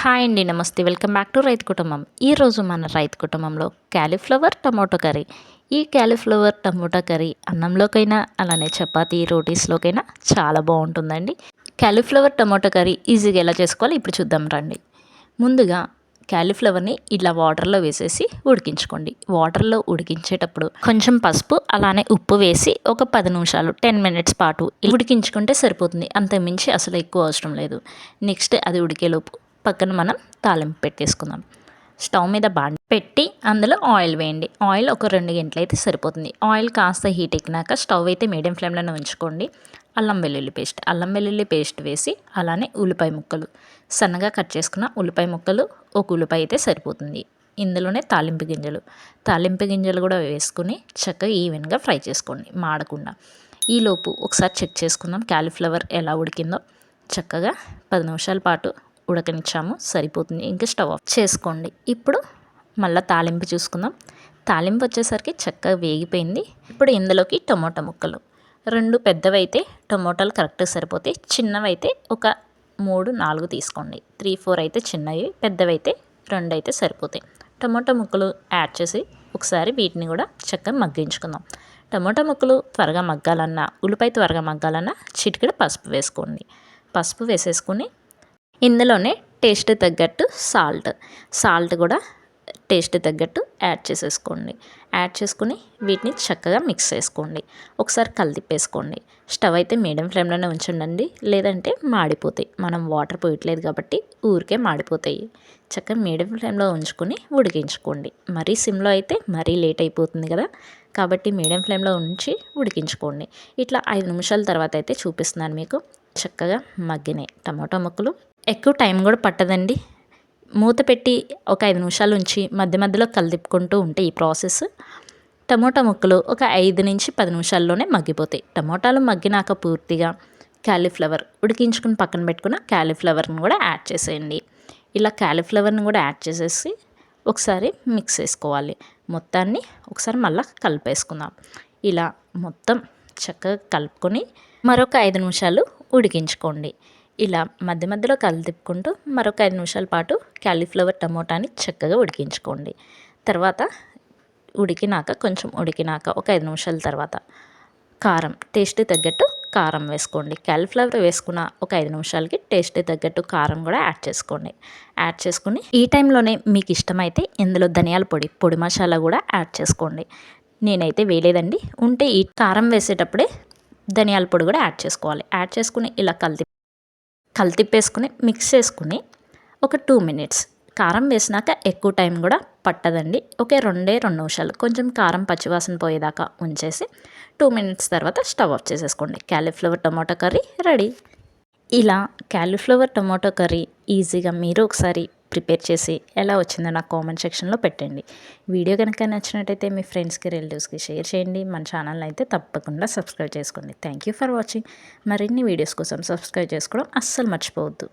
Hi అండి నమస్తే. Welcome back to రైతు కుటుంబం. ఈరోజు మన రైతు కుటుంబంలో క్యాలీఫ్లవర్ టమాటో కర్రీ. ఈ క్యాలీఫ్లవర్ టమాటో కర్రీ అన్నంలోకైనా అలానే చపాతీ రోటీస్లోకైనా చాలా బాగుంటుందండి. క్యాలీఫ్లవర్ టమోటో కర్రీ ఈజీగా ఎలా చేసుకోవాలి ఇప్పుడు చూద్దాం రండి. ముందుగా క్యాలీఫ్లవర్ని ఇలా వాటర్లో వేసేసి ఉడికించుకోండి. వాటర్లో ఉడికించేటప్పుడు కొంచెం పసుపు అలానే ఉప్పు వేసి ఒక పది నిమిషాలు టెన్ మినిట్స్ పాటు ఉడికించుకుంటే సరిపోతుంది. అంతకుమించి అసలు ఎక్కువ అవసరం లేదు. నెక్స్ట్ అది ఉడికేలోపు పక్కన మనం తాలింపు పెట్టేసుకుందాం. స్టవ్ మీద బాండి పెట్టి అందులో ఆయిల్ వేయండి. ఆయిల్ ఒక రెండు గంటలు అయితే సరిపోతుంది. ఆయిల్ కాస్త హీట్ ఎక్కినాక స్టవ్ అయితే మీడియం ఫ్లేమ్లోనే ఉంచుకోండి. అల్లం వెల్లుల్లి పేస్ట్. అల్లం వెల్లుల్లి పేస్ట్ వేసి అలానే ఉల్లిపాయ ముక్కలు. సన్నగా కట్ చేసుకున్న ఉల్లిపాయ ముక్కలు ఒక ఉల్లిపాయ అయితే సరిపోతుంది. ఇందులోనే తాలింపు గింజలు. తాలింపు గింజలు కూడా వేసుకుని చక్కగా ఈవెన్గా ఫ్రై చేసుకోండి మాడకుండా. ఈలోపు ఒకసారి చెక్ చేసుకుందాం క్యాలీఫ్లవర్ ఎలా ఉడికిందో. చక్కగా పది నిమిషాల పాటు ఉడకనిచ్చాము సరిపోతుంది. ఇంకా స్టవ్ ఆఫ్ చేసుకోండి. ఇప్పుడు మళ్ళీ తాలింపు చూసుకుందాం. తాలింపు వచ్చేసరికి చక్కగా వేగిపోయింది. ఇప్పుడు ఇందులోకి టమోటా ముక్కలు. రెండు పెద్దవైతే టమోటాలు కరెక్ట్గా సరిపోతాయి. చిన్నవైతే ఒక మూడు నాలుగు తీసుకోండి. త్రీ ఫోర్ అయితే చిన్నవి పెద్దవైతే రెండు అయితే సరిపోతాయి. టమోటా ముక్కలు యాడ్ చేసి ఒకసారి వీటిని కూడా చక్కగా మగ్గించుకుందాం. టమోటా ముక్కలు త్వరగా మగ్గాలన్నా ఉల్లిపాయ త్వరగా మగ్గాలన్నా చిటికెడు పసుపు వేసుకోండి. పసుపు వేసేసుకుని ఇందులోనే టేస్ట్ తగ్గట్టు సాల్ట్. సాల్ట్ కూడా టేస్ట్ తగ్గట్టు యాడ్ చేసేసుకోండి. యాడ్ చేసుకుని వీటిని చక్కగా మిక్స్ చేసుకోండి. ఒకసారి కలిదిప్పేసుకోండి స్టవ్ అయితే మీడియం ఫ్లేమ్లోనే ఉంచండి లేదంటే మాడిపోతాయి. మనం వాటర్ పోయట్లేదు కాబట్టి ఊరికే మాడిపోతాయి. చక్కగా మీడియం ఫ్లేమ్లో ఉంచుకొని ఉడికించుకోండి. మరీ సిమ్లో అయితే మరీ లేట్ అయిపోతుంది కదా. కాబట్టి మీడియం ఫ్లేమ్లో ఉంచి ఉడికించుకోండి. ఇట్లా ఐదు నిమిషాల తర్వాత అయితే చూపిస్తున్నాను మీకు. చక్కగా మగ్గినాయి టమాటో ముక్కలు. ఎక్కువ టైం కూడా పట్టదండి. మూత పెట్టి ఒక ఐదు నిమిషాలు ఉంచి మధ్య మధ్యలో కలిదిప్పుకుంటూ ఉంటే ఈ ప్రాసెస్. టమోటా ముక్కలు ఒక ఐదు నుంచి పది నిమిషాల్లోనే మగ్గిపోతాయి. టమోటాలు మగ్గినాక పూర్తిగా క్యాలీఫ్లవర్ ఉడికించుకుని పక్కన పెట్టుకున్న క్యాలీఫ్లవర్ని కూడా యాడ్ చేసేయండి. ఇలా క్యాలీఫ్లవర్ని కూడా యాడ్ చేసేసి ఒకసారి మిక్స్ చేసుకోవాలి. మొత్తాన్ని ఒకసారి మళ్ళీ కలిపేసుకుందాం. ఇలా మొత్తం చక్కగా కలుపుకొని మరొక ఐదు నిమిషాలు ఉడికించుకోండి. ఇలా మధ్య మధ్యలో కళ్ళు మరొక ఐదు నిమిషాల పాటు క్యాలీఫ్లవర్ టమోటాని చక్కగా ఉడికించుకోండి. తర్వాత ఉడికినాక కొంచెం ఉడికినాక ఒక ఐదు నిమిషాల తర్వాత కారం టేస్ట్ తగ్గట్టు కారం వేసుకోండి. క్యాలీఫ్లవర్ వేసుకున్న ఒక ఐదు నిమిషాలకి టేస్ట్ తగ్గట్టు కారం కూడా యాడ్ చేసుకోండి. యాడ్ చేసుకుని ఈ టైంలోనే మీకు ఇష్టమైతే ఇందులో ధనియాల పొడి పొడి మసాలా కూడా యాడ్ చేసుకోండి. నేనైతే వేయలేదండి. ఉంటే ఈ కారం వేసేటప్పుడే ధనియాల పొడి కూడా యాడ్ చేసుకోవాలి. యాడ్ చేసుకుని ఇలా కలిపి కలితిప్పేసుకుని మిక్స్ చేసుకుని ఒక టూ మినిట్స్ కారం వేసినాక ఎక్కువ టైం కూడా పట్టదండి. ఒకే రెండే రెండు నిమిషాలు. కొంచెం కారం పచ్చివాసన పోయేదాకా ఉంచేసి టూ మినిట్స్ తర్వాత స్టవ్ ఆఫ్ చేసేసుకోండి. Cauliflower tomato curry ready. ఇలా క్యాలీఫ్లవర్ టొమాటో కర్రీ ఈజీగా మీరు ఒకసారి ప్రిపేర్ చేసి ఎలా వచ్చిందో నాకు కామెంట్ సెక్షన్లో పెట్టండి. వీడియో కనుక నచ్చినట్టయితే మీ ఫ్రెండ్స్కి రిలేటివ్స్కి షేర్ చేయండి. మన ఛానల్ అయితే తప్పకుండా సబ్స్క్రైబ్ చేసుకోండి. థ్యాంక్ యూ ఫర్ వాచింగ్ మరిన్ని వీడియోస్ కోసం సబ్స్క్రైబ్ చేసుకోవడం అస్సలు మర్చిపోవద్దు.